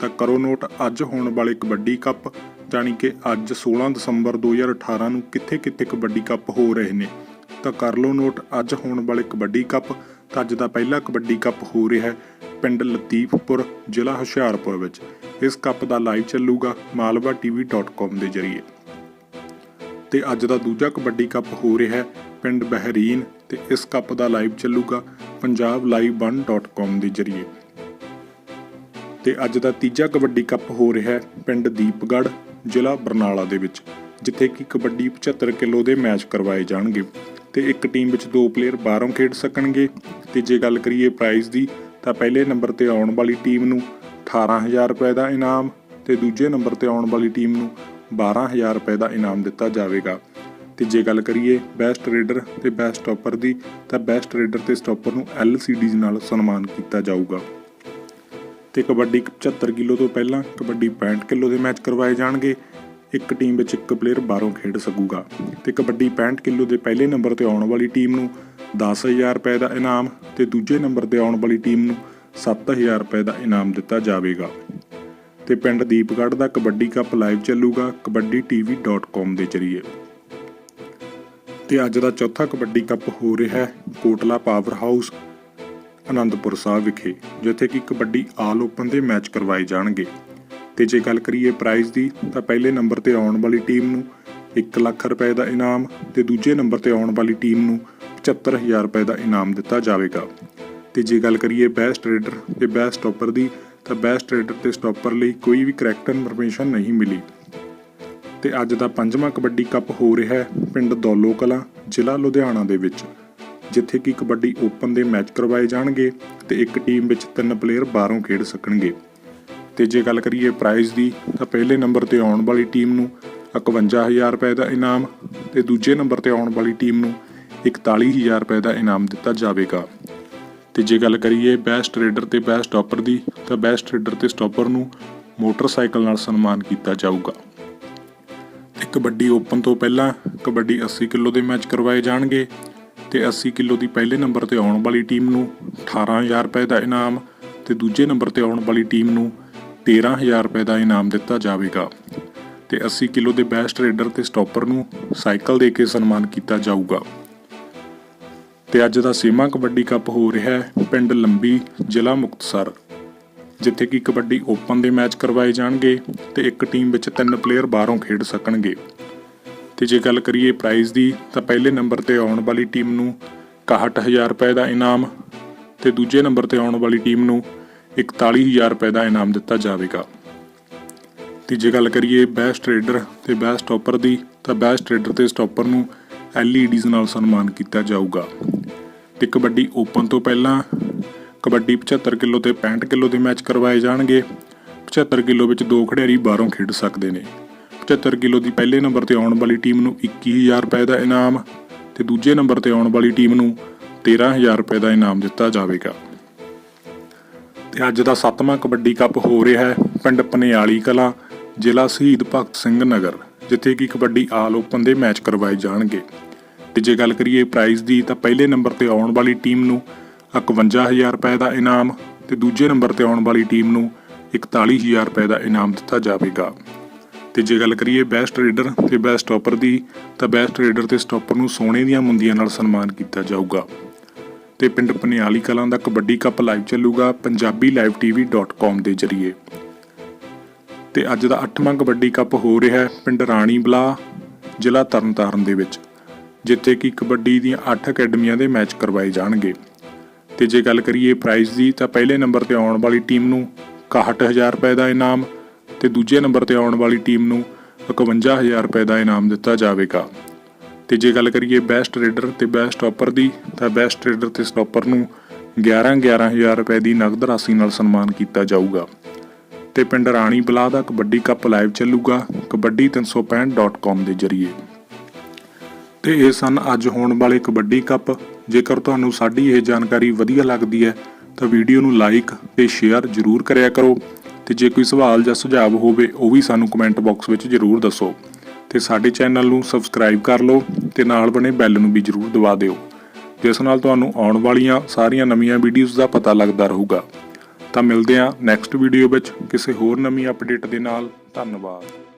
ਤਾਂ ਕਰੋ ਨੋਟ, ਅੱਜ ਹੋਣ ਵਾਲੇ ਕਬੱਡੀ ਕੱਪ, ਜਾਣੀ ਕਿ ਅੱਜ 16 ਦਸੰਬਰ 2018 ਨੂੰ ਕਿੱਥੇ-ਕਿੱਥੇ ਕਬੱਡੀ ਕੱਪ ਹੋ ਰਹੇ ਨੇ। ਤਾਂ ਕਰ ਲਓ ਨੋਟ, ਅੱਜ ਹੋਣ ਵਾਲੇ ਕਬੱਡੀ ਕੱਪ, ਤਾਂ ਅੱਜ ਦਾ ਪਹਿਲਾ ਕਬੱਡੀ ਕੱਪ ਹੋ ਰਿਹਾ ਹੈ ਪਿੰਡ ਲਤੀਫਪੁਰ, ਜ਼ਿਲ੍ਹਾ ਹੁਸ਼ਿਆਰਪੁਰ ਵਿੱਚ। ਇਸ ਕੱਪ ਦਾ ਲਾਈਵ ਚੱਲੂਗਾ malwatv.com ਦੇ ਜ਼ਰੀਏ। ਤੇ ਅੱਜ ਦਾ ਦੂਜਾ ਕਬੱਡੀ ਕੱਪ ਹੋ ਰਿਹਾ ਹੈ ਪਿੰਡ ਬਹਿਰੀਨ, ਤੇ ਇਸ ਕੱਪ ਦਾ ਲਾਈਵ ਚੱਲੂਗਾ punjablive1.com ਦੇ ਜ਼ਰੀਏ। ਤੇ ਅੱਜ ਦਾ ਤੀਜਾ ਕਬੱਡੀ ਕੱਪ ਹੋ ਰਿਹਾ ਹੈ ਪਿੰਡ ਦੀਪਗੜ੍ਹ, ਜ਼ਿਲ੍ਹਾ ਬਰਨਾਲਾ ਦੇ ਵਿੱਚ, ਜਿੱਥੇ ਕਿ ਕਬੱਡੀ 75 ਕਿਲੋ ਦੇ ਮੈਚ ਕਰਵਾਏ ਜਾਣਗੇ ਤੇ ਇੱਕ ਟੀਮ ਵਿੱਚ ਦੋ ਪਲੇਅਰ ਬਾਹਰੋਂ ਖੇਡ ਸਕਣਗੇ ਤੇ ਜੇ ਗੱਲ ਕਰੀਏ ਪ੍ਰਾਈਜ਼ ਦੀ, ਤਾਂ ਪਹਿਲੇ ਨੰਬਰ ਤੇ ਆਉਣ ਵਾਲੀ ਟੀਮ ਨੂੰ 18000 ਰੁਪਏ ਦਾ ਇਨਾਮ ਤੇ ਦੂਜੇ ਨੰਬਰ ਤੇ ਆਉਣ ਵਾਲੀ ਟੀਮ ਨੂੰ 12000 ਰੁਪਏ ਦਾ ਇਨਾਮ ਦਿੱਤਾ ਜਾਵੇਗਾ। ਤੇ ਜੇ ਗੱਲ ਕਰੀਏ ਬੈਸਟ ਰੇਡਰ ਤੇ ਬੈਸਟ ਸਟਾਪਰ ਦੀ, ਤਾਂ ਬੈਸਟ ਰੇਡਰ ਤੇ ਸਟਾਪਰ ਨੂੰ LCDs ਨਾਲ ਸਨਮਾਨ ਕੀਤਾ ਜਾਊਗਾ। ਤੇ ਕਬੱਡੀ 75 ਕਿਲੋ ਤੋਂ ਪਹਿਲਾਂ ਕਬੱਡੀ 65 ਕਿਲੋ ਦੇ ਮੈਚ ਕਰਵਾਏ ਜਾਣਗੇ। ਇੱਕ ਟੀਮ ਵਿੱਚ ਇੱਕ ਪਲੇਅਰ ਬਾਹਰੋਂ ਖੇਡ ਸਕੂਗਾ। ਤੇ ਕਬੱਡੀ 65 ਕਿਲੋ ਦੇ ਪਹਿਲੇ ਨੰਬਰ ਤੇ ਆਉਣ ਵਾਲੀ ਟੀਮ ਨੂੰ 10000 ਰੁਪਏ ਦਾ ਇਨਾਮ ਤੇ ਦੂਜੇ ਨੰਬਰ ਤੇ ਆਉਣ ਵਾਲੀ ਟੀਮ ਨੂੰ 7000 ਰੁਪਏ ਦਾ ਇਨਾਮ ਦਿੱਤਾ ਜਾਵੇਗਾ। ਤੇ ਪਿੰਡ ਦੀਪਗੜ੍ਹ ਦਾ ਕਬੱਡੀ ਕੱਪ ਲਾਈਵ ਚੱਲੂਗਾ kabaddi.tv.com ਦੇ ਜ਼ਰੀਏ। ਤੇ ਅੱਜ ਦਾ ਚੌਥਾ ਕਬੱਡੀ ਕੱਪ ਹੋ ਰਿਹਾ ਹੈ ਕੋਟਲਾ ਪਾਵਰ ਹਾਊਸ ਅਨੰਦਪੁਰ ਸਾਹਿਬ ਵਿਖੇ, ਜਿੱਥੇ ਕਿ ਕਬੱਡੀ ਆਲ ਓਪਨ ਦੇ ਮੈਚ ਕਰਵਾਏ ਜਾਣਗੇ। ਤੇ ਜੇ ਗੱਲ ਕਰੀਏ ਪ੍ਰਾਈਜ਼ ਦੀ, ਤਾਂ ਪਹਿਲੇ ਨੰਬਰ ਤੇ ਆਉਣ ਵਾਲੀ ਟੀਮ ਨੂੰ 1 ਲੱਖ ਰੁਪਏ ਦਾ ਇਨਾਮ ਤੇ ਦੂਜੇ ਨੰਬਰ ਤੇ ਆਉਣ ਵਾਲੀ ਟੀਮ ਨੂੰ 75000 ਰੁਪਏ ਦਾ ਇਨਾਮ ਦਿੱਤਾ ਜਾਵੇਗਾ। ਤੇ ਜੇ ਗੱਲ ਕਰੀਏ ਬੈਸਟ ਰੇਡਰ ਤੇ ਬੈਸਟ ਸਟਾਪਰ ਦੀ, ਤਾਂ ਬੈਸਟ ਰੇਡਰ ਤੇ ਸਟਾਪਰ ਲਈ ਕੋਈ ਵੀ ਕਰੈਕਟ ਇਨਫੋਰਮੇਸ਼ਨ ਨਹੀਂ ਮਿਲੀ। ਤੇ ਅੱਜ ਦਾ ਪੰਜਵਾਂ ਕਬੱਡੀ ਕੱਪ ਹੋ ਰਿਹਾ ਹੈ ਪਿੰਡ ਦੌਲੋ ਕਲਾਂ, ਜ਼ਿਲ੍ਹਾ ਲੁਧਿਆਣਾ ਦੇ ਵਿੱਚ। ਜਿੱਥੇ ਕਿ ਕਬੱਡੀ ਓਪਨ ਦੇ ਮੈਚ ਕਰਵਾਏ ਜਾਣਗੇ ਤੇ ਇੱਕ ਟੀਮ ਵਿੱਚ ਤਿੰਨ ਪਲੇਅਰ ਬਾਹਰੋਂ ਖੇਡ ਸਕਣਗੇ। ਤੇ ਜੇ ਗੱਲ ਕਰੀਏ ਪ੍ਰਾਈਜ਼ ਦੀ, ਤਾਂ ਪਹਿਲੇ ਨੰਬਰ ਤੇ ਆਉਣ ਵਾਲੀ ਟੀਮ ਨੂੰ 51000 ਰੁਪਏ ਦਾ ਇਨਾਮ ਤੇ ਦੂਜੇ ਨੰਬਰ ਤੇ ਆਉਣ ਵਾਲੀ ਟੀਮ ਨੂੰ 41000 ਰੁਪਏ ਦਾ ਇਨਾਮ ਦਿੱਤਾ ਜਾਵੇਗਾ। ਤੇ ਜੇ ਗੱਲ ਕਰੀਏ ਬੈਸਟ ਰੇਡਰ ਤੇ ਬੈਸਟ ਸਟਾਪਰ ਦੀ, ਤਾਂ ਬੈਸਟ ਰੇਡਰ ਤੇ ਸਟਾਪਰ ਨੂੰ ਮੋਟਰਸਾਈਕਲ ਨਾਲ ਸਨਮਾਨ ਕੀਤਾ ਜਾਊਗਾ। ਤੇ ਕਬੱਡੀ ਓਪਨ ਤੋਂ ਪਹਿਲਾਂ ਕਬੱਡੀ 80 ਕਿਲੋ ਦੇ ਮੈਚ ਕਰਵਾਏ ਜਾਣਗੇ ਤੇ 80 ਕਿਲੋ ਦੀ ਪਹਿਲੇ ਨੰਬਰ ਤੇ ਆਉਣ ਵਾਲੀ ਟੀਮ ਨੂੰ 18000 ਰੁਪਏ ਦਾ ਇਨਾਮ ਤੇ ਦੂਜੇ ਨੰਬਰ ਤੇ ਆਉਣ ਵਾਲੀ ਟੀਮ ਨੂੰ 13000 ਰੁਪਏ ਦਾ ਇਨਾਮ ਦਿੱਤਾ ਜਾਵੇਗਾ। ਤੇ 80 ਕਿਲੋ ਦੇ ਬੈਸਟ ਰੇਡਰ ਤੇ ਸਟਾਪਰ ਨੂੰ ਸਾਈਕਲ ਦੇ ਕੇ ਸਨਮਾਨ ਕੀਤਾ ਜਾਊਗਾ। ਤੇ ਅੱਜ ਦਾ ਸੀਮਾ ਕਬੱਡੀ ਕੱਪ ਹੋ ਰਿਹਾ ਹੈ ਪਿੰਡ ਲੰਬੀ, ਜ਼ਿਲ੍ਹਾ ਮੁਕਤਸਰ, ਜਿੱਥੇ ਕਿ ਕਬੱਡੀ ਓਪਨ ਦੇ ਮੈਚ ਕਰਵਾਏ ਜਾਣਗੇ ਤੇ ਇੱਕ ਟੀਮ ਵਿੱਚ ਤਿੰਨ ਪਲੇਅਰ ਬਾਹਰੋਂ ਖੇਡ ਸਕਣਗੇ। ਤੇ ਜੇ ਗੱਲ ਕਰੀਏ ਪ੍ਰਾਈਜ਼ ਦੀ, ਤਾਂ ਪਹਿਲੇ ਨੰਬਰ ਤੇ ਆਉਣ ਵਾਲੀ ਟੀਮ ਨੂੰ 61000 ਰੁਪਏ ਦਾ ਇਨਾਮ ਤੇ ਦੂਜੇ ਨੰਬਰ ਤੇ ਆਉਣ ਵਾਲੀ ਟੀਮ ਨੂੰ 41000 ਰੁਪਏ ਦਾ ਇਨਾਮ ਦਿੱਤਾ ਜਾਵੇਗਾ। ਤੇ ਜੇ ਗੱਲ ਕਰੀਏ ਬੈਸਟ ਰੇਡਰ ਤੇ ਬੈਸਟ ਸਟਾਪਰ ਦੀ, ਤਾਂ ਬੈਸਟ ਰੇਡਰ ਤੇ ਸਟਾਪਰ ਨੂੰ LEDs ਨਾਲ ਸਨਮਾਨ ਕੀਤਾ ਜਾਊਗਾ। ਤੇ ਕਬੱਡੀ ਓਪਨ ਤੋਂ ਪਹਿਲਾਂ ਕਬੱਡੀ 75 ਕਿਲੋ ਤੇ 65 ਕਿਲੋ ਦੇ ਮੈਚ ਕਰਵਾਏ ਜਾਣਗੇ। 75 ਕਿਲੋ ਵਿੱਚ ਦੋ ਖਿਡਾਰੀ ਬਾਹਰੋਂ ਖੇਡ ਸਕਦੇ ਨੇ। 75 ਕਿਲੋ ਦੀ ਪਹਿਲੇ ਨੰਬਰ ਤੇ ਆਉਣ ਵਾਲੀ ਟੀਮ ਨੂੰ 21000 ਰੁਪਏ ਦਾ ਇਨਾਮ ਤੇ ਦੂਜੇ ਨੰਬਰ ਤੇ ਆਉਣ ਵਾਲੀ ਟੀਮ ਨੂੰ 13000 ਰੁਪਏ ਦਾ ਇਨਾਮ ਦਿੱਤਾ ਜਾਵੇਗਾ। ਤੇ ਅੱਜ ਦਾ ਸੱਤਵਾਂ ਕਬੱਡੀ ਕੱਪ ਹੋ ਰਿਹਾ ਹੈ ਪਿੰਡ ਪਨਿਆਲੀ ਕਲਾਂ, ਜ਼ਿਲ੍ਹਾ ਸ਼ਹੀਦ ਭਗਤ ਸਿੰਘ ਨਗਰ, ਜਿੱਥੇ ਕਿ ਕਬੱਡੀ ਆਲ ਓਪਨ ਦੇ ਮੈਚ ਕਰਵਾਏ ਜਾਣਗੇ। ਤੇ ਜੇ ਗੱਲ ਕਰੀਏ ਪ੍ਰਾਈਜ਼ ਦੀ ਤਾਂ ਪਹਿਲੇ ਨੰਬਰ ਤੇ ਆਉਣ ਵਾਲੀ ਟੀਮ ਨੂੰ 51000 ਰੁਪਏ ਦਾ ਇਨਾਮ ਤੇ ਦੂਜੇ ਨੰਬਰ ਤੇ ਆਉਣ ਵਾਲੀ ਟੀਮ ਨੂੰ 41000 ਰੁਪਏ ਦਾ ਇਨਾਮ ਦਿੱਤਾ ਜਾਵੇਗਾ। ਤੇ ਜੇ ਗੱਲ ਕਰੀਏ ਬੈਸਟ ਰੇਡਰ ਤੇ ਬੈਸਟ ਸਟਾਪਰ ਦੀ, ਤਾਂ ਬੈਸਟ ਰੇਡਰ ਤੇ ਸਟਾਪਰ ਨੂੰ ਸੋਨੇ ਦੀਆਂ ਮੁੰਦੀਆਂ ਨਾਲ ਸਨਮਾਨ ਕੀਤਾ ਜਾਊਗਾ। ਤੇ ਪਿੰਡ ਪਨਿਆਲੀ ਕਲਾਂ ਦਾ ਕਬੱਡੀ ਕੱਪ ਲਾਈਵ ਚੱਲੂਗਾ ਪੰਜਾਬੀ punjablivetv.com ਦੇ ਜ਼ਰੀਏ। ਤੇ ਅੱਜ ਦਾ 8ਵਾਂ ਕਬੱਡੀ ਕੱਪ ਹੋ ਰਿਹਾ ਹੈ ਪਿੰਡ ਰਾਣੀ ਬਲਾ ਜ਼ਿਲ੍ਹਾ ਤਰਨਤਾਰਨ ਦੇ ਵਿੱਚ, ਜਿੱਥੇ ਕਿ ਕਬੱਡੀ ਦੀਆਂ 8 ਅਕੈਡਮੀਆਂ ਦੇ ਮੈਚ ਕਰਵਾਏ ਜਾਣਗੇ। ਤੇ ਜੇ ਗੱਲ ਕਰੀਏ ਪ੍ਰਾਈਜ਼ ਦੀ, ਤਾਂ ਪਹਿਲੇ ਨੰਬਰ ਤੇ ਆਉਣ ਵਾਲੀ ਟੀਮ ਨੂੰ 61000 ਰੁਪਏ ਦਾ ਇਨਾਮ ਤੇ ਦੂਜੇ ਨੰਬਰ ਤੇ ਆਉਣ ਵਾਲੀ ਟੀਮ ਨੂੰ 51000 ਰੁਪਏ ਦਾ ਇਨਾਮ ਦਿੱਤਾ ਜਾਵੇਗਾ। ਤੇ ਜੇ ਗੱਲ ਕਰੀਏ ਬੈਸਟ ਰੇਡਰ ਤੇ ਬੈਸਟ ਸਟਾਪਰ ਦੀ, ਤਾਂ ਬੈਸਟ ਰੇਡਰ ਤੇ ਸਟਾਪਰ ਨੂੰ 11 11000 ਰੁਪਏ ਦੀ ਨਗਦ ਰਾਸ਼ੀ ਨਾਲ ਸਨਮਾਨ ਕੀਤਾ ਜਾਊਗਾ। ਤੇ ਪਿੰਡ ਰਾਣੀ ਬਲਾ ਦਾ ਕਬੱਡੀ ਕੱਪ ਲਾਈਵ ਚੱਲੂਗਾ ਕਬੱਡੀ365.com ਦੇ ਜ਼ਰੀਏ। ਤੇ ਇਹ ਸਨ ਅੱਜ ਹੋਣ ਵਾਲੇ ਕਬੱਡੀ ਕੱਪ। ਜੇਕਰ ਤੁਹਾਨੂੰ ਸਾਡੀ ਇਹ ਜਾਣਕਾਰੀ ਵਧੀਆ ਲੱਗਦੀ ਹੈ, ਤਾਂ ਵੀਡੀਓ ਨੂੰ ਲਾਈਕ ਤੇ ਸ਼ੇਅਰ ਜ਼ਰੂਰ ਕਰਿਆ ਕਰੋ। ਤੇ ਜੇ ਕੋਈ ਸਵਾਲ ਜਾਂ ਸੁਝਾਅ ਹੋਵੇ, ਉਹ ਵੀ ਸਾਨੂੰ ਕਮੈਂਟ ਬਾਕਸ ਵਿੱਚ ਜ਼ਰੂਰ ਦੱਸੋ। ਤੇ ਸਾਡੇ ਚੈਨਲ ਨੂੰ ਸਬਸਕ੍ਰਾਈਬ ਕਰ ਲਓ ਤੇ ਨਾਲ ਬਣੇ ਬੈਲ ਨੂੰ ਵੀ ਜ਼ਰੂਰ ਦਬਾ ਦਿਓ, ਜਿਸ ਨਾਲ ਤੁਹਾਨੂੰ ਆਉਣ ਵਾਲੀਆਂ ਸਾਰੀਆਂ ਨਵੀਆਂ ਵੀਡੀਓਜ਼ ਦਾ ਪਤਾ ਲੱਗਦਾ ਰਹੂਗਾ। ਤਾਂ ਮਿਲਦੇ ਹਾਂ ਨੈਕਸਟ ਵੀਡੀਓ ਵਿੱਚ ਕਿਸੇ ਹੋਰ ਨਵੀਂ ਅਪਡੇਟ ਦੇ ਨਾਲ। ਧੰਨਵਾਦ।